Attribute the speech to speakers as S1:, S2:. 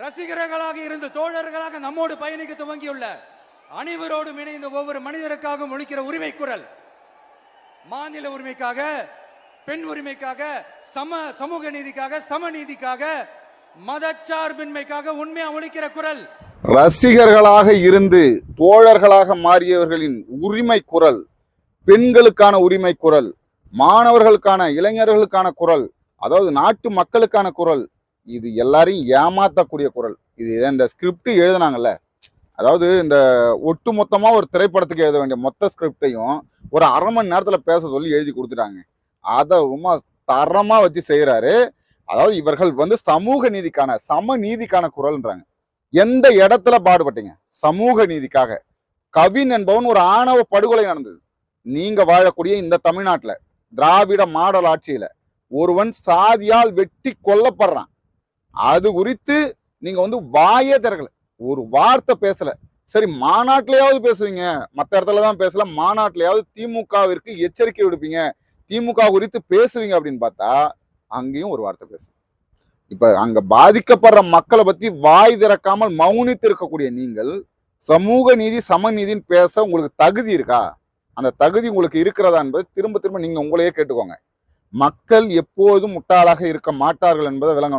S1: ரசிகர்களாக இருந்து தோழர்களாக நம்மோடு பயணிக்க துவங்கியுள்ள அனைவரோடும் இணைந்த ஒவ்வொரு மனிதருக்காகவும் ஒழிக்கிற உரிமை குரல். மாநில உரிமைக்காக பெண் உரிமைக்காக சம சமூக நீதிக்காக சமநீதிக்காக மதச்சார்பின்மைக்காக உண்மையா ஒழிக்கிற குரல்.
S2: ரசிகர்களாக இருந்து தோழர்களாக மாறியவர்களின் உரிமை குரல் பெண்களுக்கான உரிமை குரல் மாணவர்களுக்கான இளைஞர்களுக்கான குரல் அதாவது நாட்டு மக்களுக்கான குரல் இது எல்லாரையும் ஏமாத்தக்கூடிய குரல். இது இந்த ஸ்கிரிப்ட் எழுதுனாங்கல்ல. அதாவது இந்த ஒட்டு மொத்தமாக ஒரு திரைப்படத்துக்கு எழுத வேண்டிய மொத்த ஸ்கிரிப்டையும் ஒரு அரை மணி நேரத்தில் பேச சொல்லி எழுதி கொடுத்துட்டாங்க. அதை ரொம்ப தரமாக வச்சு செய்கிறாரு அதாவது இவர்கள் வந்து சமூக நீதிக்கான சம நீதிக்கான குரல்ன்றாங்க. எந்த இடத்துல பாடுபட்டீங்க? சமூக நீதிக்காக. கவின் என்பவன் ஒரு ஆணவ படுகொலை நடந்தது. நீங்க வாழக்கூடிய இந்த தமிழ்நாட்டில் திராவிட மாடல் ஆட்சியில ஒருவன் சாதியால் வெட்டி கொல்லப்படுறான். அது குறித்து நீங்கள் வந்து வாயே திறக்கலை. ஒரு வார்த்தை பேசலை. சரி மாநாட்டிலையாவது பேசுவீங்க. மற்ற இடத்துல தான் பேசல. மாநாட்டிலையாவது திமுகவிற்கு எச்சரிக்கை விடுப்பீங்க. திமுக குறித்து பேசுவீங்க அப்படின்னு பார்த்தா அங்கேயும் ஒரு வார்த்தை பேசு. இப்போ அங்கே பாதிக்கப்படுற மக்களை பற்றி வாய் திறக்காமல் மௌனித்து இருக்கக்கூடிய நீங்கள் சமூக நீதி சமநீதின்னு பேச உங்களுக்கு தகுதி இருக்கா? அந்த தகுதி உங்களுக்கு இருக்கிறதா என்பது திரும்ப திரும்ப நீங்கள் உங்களையே கேட்டுக்கோங்க. மக்கள் எப்போதும் முட்டாளாக இருக்க மாட்டார்கள் என்பதை விளங்கணும்.